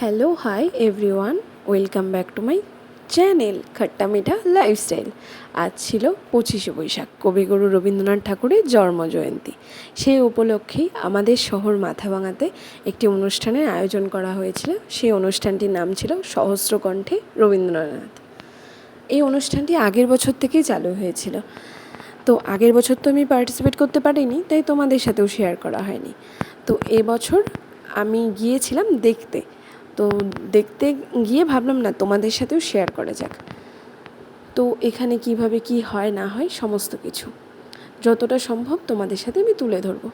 Hello hi everyone welcome back to my channel Khatta Mitha lifestyle আজ ছিল পঁচিশে বৈশাখ, কবিগুরু রবীন্দ্রনাথ ঠাকুরের জন্ম জয়ন্তী সেই উপলক্ষেই আমাদের শহর মাথাভাঙাতে একটি অনুষ্ঠানের আয়োজন করা হয়েছিল। সেই অনুষ্ঠানটির নাম ছিল সহস্রকণ্ঠে রবীন্দ্রনাথ। এই অনুষ্ঠানটি আগের বছর থেকেই চালু হয়েছিল। তো আগের বছর তো আমি পার্টিসিপেট করতে পারিনি, তাই তোমাদের সাথেও শেয়ার করা হয়নি। তো এবছর আমি গিয়েছিলাম দেখতে। তো দেখতে গিয়ে ভাবলাম, না, তোমাদের সাথেও শেয়ার করা যাক। তো এখানে কীভাবে কি হয়, না হয়, সমস্ত কিছু। যতটা সম্ভব তোমাদের সাথে আমি তুলে ধরবো।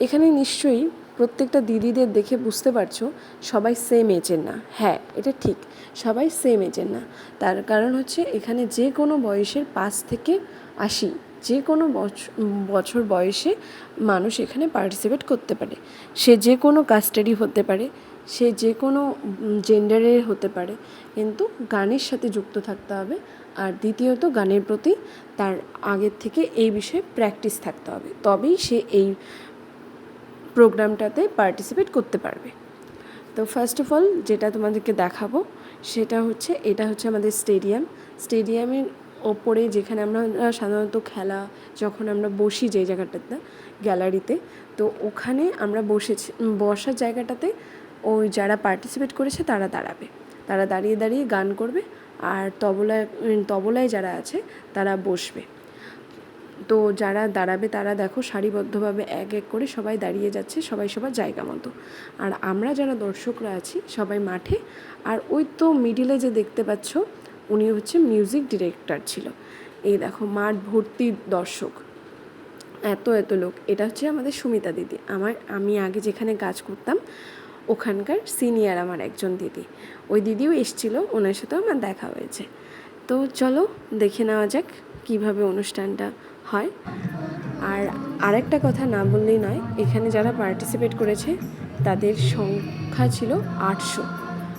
এখানে নিশ্চয়ই প্রত্যেকটা দিদিদের দেখে বুঝতে পারছ, সবাই সেম এজের না। হ্যাঁ এটা ঠিক, সবাই সেম এজের না। তার কারণ হচ্ছে এখানে যে কোনো বয়সের পাঁচ থেকে আশি যে কোনো বছ- বছর বয়সে মানুষ এখানে পার্টিসিপেট করতে পারে। সে যে কোনো কাস্টাডি হতে পারে, সে যে কোনো জেন্ডারের হতে পারে। কিন্তু গানের সাথে যুক্ত থাকতে হবে আর দ্বিতীয়ত গানের প্রতি তার আগের থেকে এই বিষয়ে প্র্যাকটিস থাকতে হবে। তবেই সে এই প্রোগ্রামটাতে পার্টিসিপেট করতে পারবে। তো ফার্স্ট অফ অল যেটা তোমাদেরকে দেখাবো সেটা হচ্ছে, এটা হচ্ছে আমাদের স্টেডিয়াম স্টেডিয়ামের ওপরে যেখানে আমরা সাধারণত খেলা যখন আমরা বসি যে জায়গাটাতে, গ্যালারিতে, তো ওখানে আমরা বসেছি, বসার জায়গাটাতে ওই যারা পার্টিসিপেট করেছে তারা দাঁড়াবে। তারা দাঁড়িয়ে দাঁড়িয়ে গান করবে আর তবলায় তবলায় যারা আছে তারা বসবে। তো যারা দাঁড়াবে তারা দেখো সারিবদ্ধভাবে এক এক করে সবাই দাঁড়িয়ে যাচ্ছে, সবাই সবার জায়গা মতো। আর আমরা যারা দর্শকরা আছি সবাই মাঠে, আর ওই তো মিডিলে যে দেখতে পাচ্ছ উনি হচ্ছে মিউজিক ডিরেক্টর ছিল। এই দেখো, মাঠ ভর্তি দর্শক। এত এত লোক। এটা হচ্ছে আমাদের সুমিতা দিদি। আমার, আমি আগে যেখানে কাজ করতাম, ওখানকার সিনিয়র আমার একজন দিদি। ওই দিদিও এসছিল, ওনার সাথেও আমার দেখা হয়েছে। তো চলো, দেখে নেওয়া যাক কীভাবে অনুষ্ঠানটা হয়। আর আরেকটা কথা না বললেই নয়, এখানে যারা পার্টিসিপেট করেছে, তাদের সংখ্যা ছিল আটশো।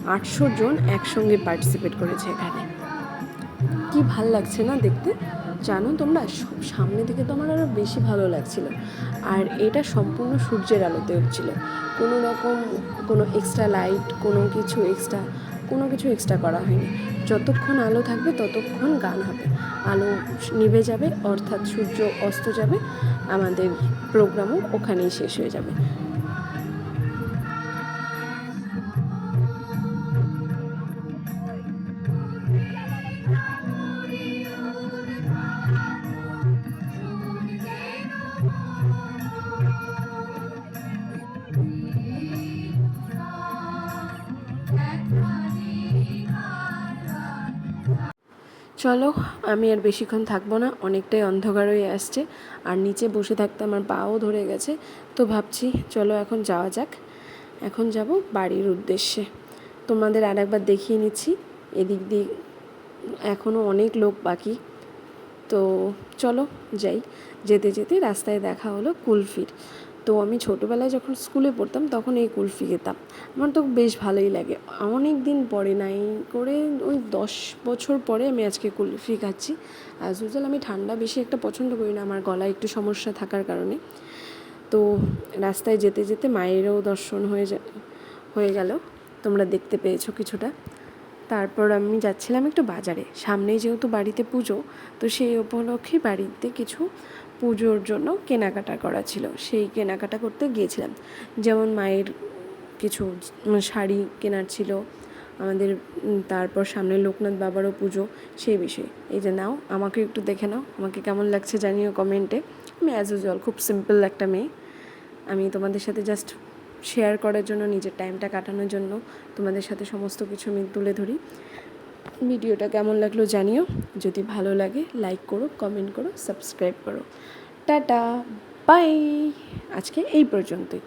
আটশো জন একসঙ্গে পার্টিসিপেট করেছে এখানে। কি ভালো লাগছে না দেখতে? জানো তোমরা সামনে থেকে তো আমার আরও বেশি ভালো লাগছিল। আর এটা সম্পূর্ণ সূর্যের আলোতে হচ্ছিল কোনো রকম কোনো এক্সট্রা লাইট কোনো কিছু এক্সট্রা কোনো কিছু এক্সট্রা করা হয়নি। যতক্ষণ আলো থাকবে ততক্ষণ গান হবে। আলো নিভে যাবে, অর্থাৎ সূর্য অস্ত যাবে, আমাদের প্রোগ্রামও ওখানেই শেষ হয়ে যাবে। চলো, আমি আর বেশিক্ষণ থাকব না, অনেকটাই অন্ধকার হয়ে আসছে, আর নিচে বসে থাকতে আমার পাও ধরে গেছে, তো ভাবছি চলো এখন যাওয়া যাক। এখন যাব বাড়ির উদ্দেশ্যে। তোমাদের আর একবার দেখিয়ে নিচ্ছি, এদিক দিয়ে এখনও অনেক লোক বাকি। তো চলো যাই, যেতে যেতে রাস্তায় দেখা হলো কুলফির। তো আমি ছোটোবেলায় যখন স্কুলে পড়তাম তখন এই কুলফি খেতাম। আমার তো বেশ ভালোই লাগে। অনেক দিন পরে নাই করে ওই দশ বছর পরে আমি আজকে কুলফি খাচ্ছি। অ্যাজ ইউজুয়াল আমি ঠান্ডা বেশি একটা পছন্দ করি না। আমার গলায় একটু সমস্যা থাকার কারণে। তো রাস্তায় যেতে যেতে মায়েরও দর্শন হয়ে হয়ে গেল। তোমরা দেখতে পেয়েছ কিছুটা। তারপর আমি যাচ্ছিলাম একটু বাজারে। সামনেই যেহেতু বাড়িতে পুজো, তো সেই উপলক্ষে বাড়িতে কিছু পুজোর জন্য কেনাকাটা করা ছিল। সেই কেনাকাটা করতে গিয়েছিলাম। যেমন মায়ের কিছু শাড়ি কেনার ছিল, আমাদের তারপর সামনে লোকনাথ বাবারও পুজো, সেই বিষয়ে। এই যে নাও, আমাকে একটু দেখে নাও, আমাকে কেমন লাগছে জানিও কমেন্টে। আমি অ্যাজ ইউজুয়াল খুব সিম্পল একটা মেয়ে। আমি তোমাদের সাথে জাস্ট শেয়ার করার জন্য, নিজের টাইমটা কাটানোর জন্য তোমাদের সাথে সমস্ত কিছু আমি তুলে ধরি। ভিডিওটা কেমন লাগল জানিও। যদি ভালো লাগে লাইক করো কমেন্ট করো সাবস্ক্রাইব করো। টাটা বাই আজকে এই পর্যন্তই।